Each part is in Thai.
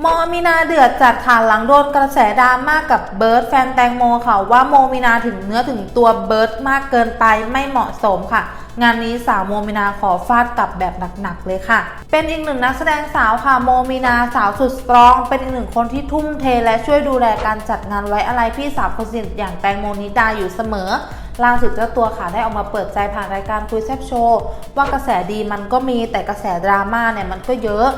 โมมีนาเดือดจัดค่ะหลังโดนกระแสดราม่ากกับเบิร์ดแฟนแตงโมค่ะว่าโมมีนาถึงเนื้อถึงตัวเบิร์ดมากเกินไปไม่เหมาะสมค่ะ งานนี้สาวโมมีนาขอฟาดกลับแบบหนักๆเลยค่ะ เป็นอีกหนึ่งนักแสดงสาวค่ะโมมีนาสาวสุดสตรอง เป็นอีกหนึ่งคนที่ทุ่มเทและช่วยดูแลการจัดงานไว้อะไรพี่สาวคนสนิทอย่างแตงโมนิดาอยู่เสมอล่าสุดเจ้าตัวค่ะได้ออกมาเปิดใจผ่านรายการคุยแซบโชว์ว่ากระแสดีมันก็มีแต่กระแสดราม่าเนี่ยมันก็เยอะ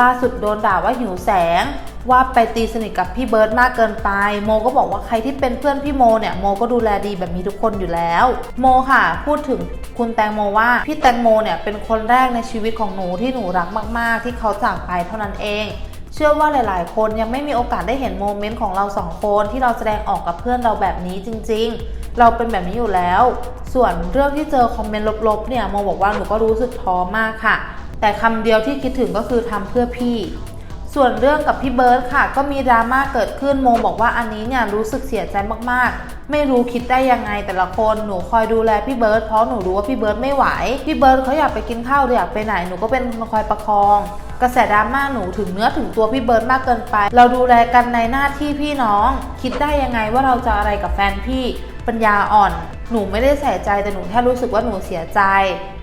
ล่าสุดโดนด่าว่าหิวแสง ว่าไปตีสนิทกับพี่เบิร์ดมากเกินไป โมก็บอกว่าใครที่เป็นเพื่อนพี่โมเนี่ยโมก็ดูแลดีแบบนี้ทุกคนอยู่แล้ว โมค่ะ พูดถึงคุณแตงโมว่าพี่แตงโมเนี่ยเป็นคนแรกในชีวิตของหนูที่หนูรักมาก ๆ ที่เขาจากไปเท่านั้นเองเชื่อว่าหลาย ๆ คนยังไม่มีโอกาสได้เห็นโมเมนต์ของเราสองคนที่เราแสดงออกกับเพื่อนเราแบบนี้จริง ๆ เราเป็นแบบนี้อยู่แล้ว ส่วนเรื่องที่เจอคอมเมนต์ลบ ๆ เนี่ยโมบอกว่าหนูก็รู้สึกท้อมากค่ะ แต่คำเดียวที่คิดถึงก็คือทำเพื่อพี่ ส่วนเรื่องกับพี่เบิร์ดค่ะ ก็มีดราม่าเกิดขึ้นโมบอกว่าอันนี้เนี่ยรู้สึกเสียใจมากๆ ไม่รู้คิดได้ยังไงแต่ละคนหนูคอยดูแลพี่เบิร์ดเพราะหนูรู้ว่าพี่เบิร์ดไม่ไหวพี่เบิร์ดเขาอยากไปกินข้าวหรืออยากไปไหนหนูก็เป็นคนคอยประคองกระแสดราม่าหนูถึงเนื้อถึงตัวพี่เบิร์ดมากเกินไป เราดูแลกันในหน้าที่พี่น้อง คิดได้ยังไงว่าเราจะอะไรกับแฟนพี่ ปัญญาอ่อน หนูไม่ได้ใส่ใจแต่หนูแค่รู้สึกว่าหนูเสียใจ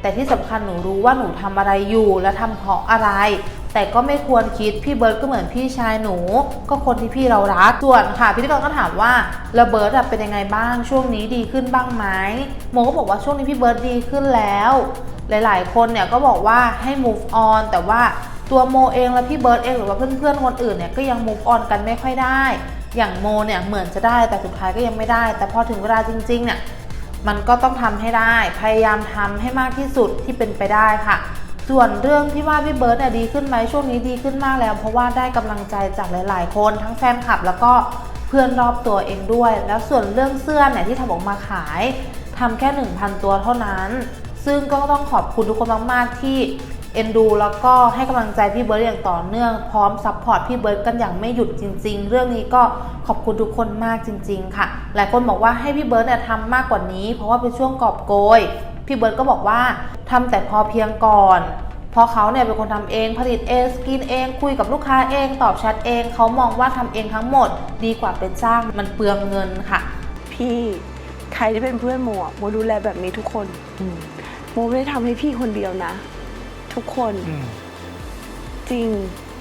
แต่ที่สำคัญหนูรู้ว่าหนูทำอะไรอยู่และทำเพราะอะไร แต่ก็ไม่ควรคิดพี่เบิร์ดก็เหมือนพี่ชายหนู ก็คนที่พี่เรารักส่วนค่ะพิธีกรก็ถามว่าแล้วเบิร์ดเป็นยังไงบ้างช่วงนี้ดีขึ้นบ้างไหมโมก็บอกว่าช่วงนี้พี่เบิร์ดดีขึ้นแล้ว หลาย ๆ คนเนี่ยก็บอกว่าให้ move on แต่ว่าตัวโมเองและพี่เบิร์ดเองหรือว่าเพื่อนๆคนอื่นเนี่ยก็ยัง move on กันไม่ค่อยได้ อย่างโมเนี่ยเหมือนจะได้แต่สุดท้ายก็ยังไม่ได้ แต่พอถึงเวลาจริงๆเนี่ยมันก็ต้องทำให้ได้พยายามทำให้มากที่สุดที่เป็นไปได้ค่ะ ส่วนเรื่องที่ว่าพี่เบิร์ดเนี่ยดีขึ้นไหมช่วงนี้ดีขึ้นมากแล้ว เพราะว่าได้กำลังใจจากหลาย ๆ คนทั้งแฟนคลับ แล้วก็เพื่อนรอบตัวเองด้วย แล้วส่วนเรื่องเสื้อเนี่ยที่ทำออกมาขายทำแค่ 1,000 ตัวเท่านั้น ซึ่งก็ต้องขอบคุณทุกคนมาก ๆ ที่ เอ็นดูแล้วก็ให้กำลังใจพี่เบิร์ดอย่างต่อเนื่องพร้อมซัพพอร์ตพี่เบิร์ดกันอย่างไม่หยุดจริง ๆ เรื่องนี้ก็ขอบคุณทุกคนมากจริง ๆ ค่ะ หลายคนบอกว่าให้พี่เบิร์ดเนี่ยทำมากกว่านี้ เพราะว่าเป็นช่วงกอบโกย พี่เบิร์ดก็บอกว่าทำแต่พอเพียงก่อนเพราะเขาเนี่ยเป็นคนทำเองผลิตเองสกรีนเอง คุยกับลูกค้าเองตอบแชทเอง เขามองว่าทำเองทั้งหมด ดีกว่าเป็นจ้างมันเปลืองเงินค่ะ พี่ใครที่เป็นเพื่อนโมอะโมดูแลแบบนี้ทุกคนโมไม่ได้ทำให้พี่คนเดียวนะ ทุกคน อืมจริง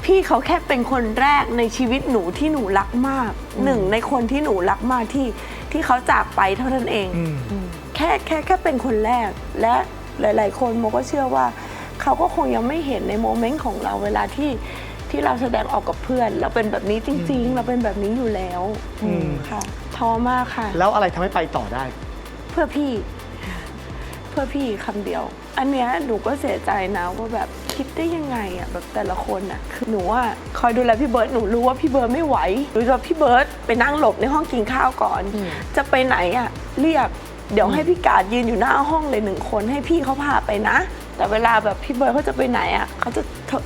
พี่เขาแค่เป็นคนแรกในชีวิตหนูที่หนูรักมาก หนึ่งในคนที่หนูรักมากที่ที่เขาจากไปเท่านั้นเอง อืม แค่แค่แค่เป็นคนแรกและหลาย ๆ คนโมก็เชื่อว่า เขาก็คงยังไม่เห็นในโมเมนต์ของเราเวลาที่ที่เราแสดงออกกับเพื่อน เราเป็นแบบนี้จริง ๆ เราเป็นแบบนี้อยู่แล้วอืม ค่ะท้อมากค่ะ แล้วอะไรทำให้ไปต่อได้ เพื่อพี่เพื่อพี่คำเดียว อันเนี้ยหนูก็เสียใจนะว่าแบบคิดได้ยังไงอะแบบแต่ละคนอะคือหนูอะคอยดูแลพี่เบิร์ดหนูรู้ว่าพี่เบิร์ดไม่ไหวหนูจะพี่เบิร์ดไปนั่งหลบในห้องกินข้าวก่อน จะไปไหนอะเรียกเดี๋ยวให้พี่กาดยืนอยู่หน้าห้องเลยหนึ่งคนให้พี่เขาพาไปนะ แต่เวลาแบบพี่เบิร์ดเขาจะไปไหนอะเขาจะ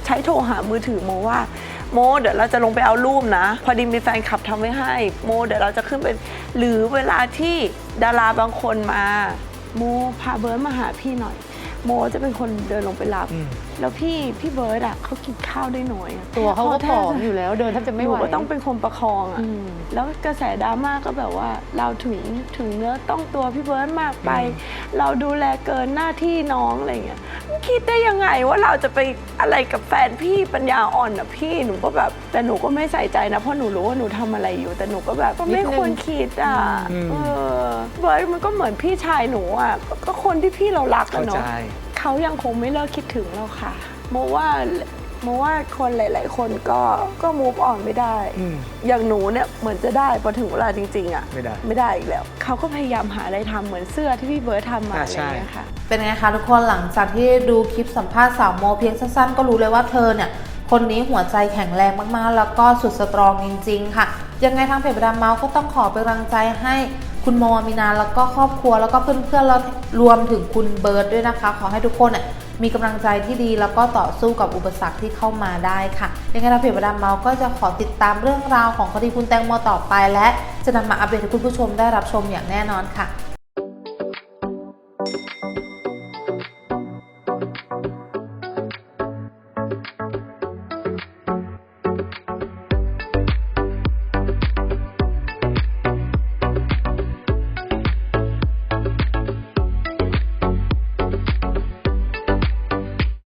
ใช้โทรหามือถือโมว่าโมเดี๋ยวเราจะลงไปเอารูปนะ พอดีมีแฟนคลับทำไว้ให้ โมเดี๋ยวเราจะขึ้นไปหรือเวลาที่ดาราบางคนมา โมพาเบิร์นมาหาพี่หน่อย โมจะเป็นคนเดินลงไปรับ แล้วพี่พี่เบิร์ดอะเขากินข้าวได้น้อยอะตัวเขาก็ผอมแทบจะอยู่แล้วเดินแทบจะไม่หไหนูวก็ต้องเป็นคนประคองอะ อืม แล้วกระแสดราม่าก็แบบว่าเราถึงถึงเนื้อต้องตัวพี่เบิร์ดมากไป เราดูแลเกินหน้าที่น้องอะไรเงี้ยคิดได้ยังไงว่าเราจะไปอะไรกับแฟนพี่ปัญญาอ่อนอะพี่หนูก็แบบแต่หนูก็ไม่ใส่ใจนะเพราะหนูรู้ว่าหนูทำอะไรอยู่ แต่หนูก็แบบก็ไม่ควรคิดอะอืม เออเบิร์ดมันก็เหมือนพี่ชายหนูอะก็ก็คนที่พี่เรารักเข้าอะใจ เนาะ เขายังคงไม่เลิกคิดถึงเราค่ะโมว่าโมว่าคนหลาย ๆ คนก็ก็ move on ไม่ได้ อืม อย่างหนูเนี่ยเหมือนจะได้พอถึงเวลาจริง ๆ อะ ไม่ได้ ไม่ได้อีกแล้ว เขาก็พยายามหาอะไรทำเหมือนเสื้อที่พี่เบิร์ดทำมาอ่าอะไรใช่ อย่างเงี้ยค่ะ เป็นไงคะทุกคนหลังจากที่ดูคลิปสัมภาษณ์สาวโมเพียงสั้นๆ ก็รู้เลยว่าเธอเนี่ย คนนี้หัวใจแข็งแรงมากๆ แล้วก็สุดสตรองจริงๆ ค่ะ ยังไงทางเพจบรามเมาส์ก็ต้องขอเป็นกำลังใจให้ คุณโมมีนาแล้วก็ครอบครัวแล้วก็เพื่อนๆแล้วรวมถึงคุณเบิร์ดด้วยนะคะ ขอให้ทุกคนมีกำลังใจที่ดีแล้วก็ต่อสู้กับอุปสรรคที่เข้ามาได้ค่ะยังไงเราเพจประดามเมาก็จะขอติดตามเรื่องราวของคดีคุณแตงโมต่อไป และจะนำมาอัปเดตให้คุณผู้ชมได้รับชมอย่างแน่นอนค่ะ